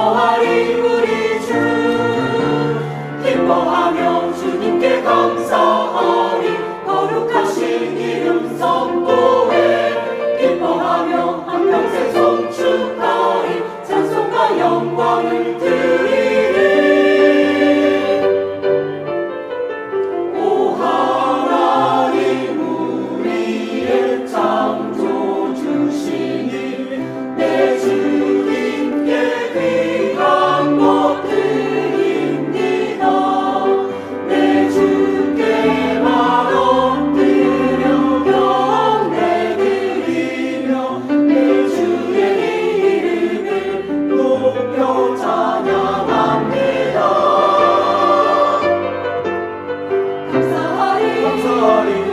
아리, 우리 주. 기뻐하며 주님께 감사하리. 거룩하신 이름 선보해. 기뻐하며 한평생 송축하리. 찬송과 영광을 body.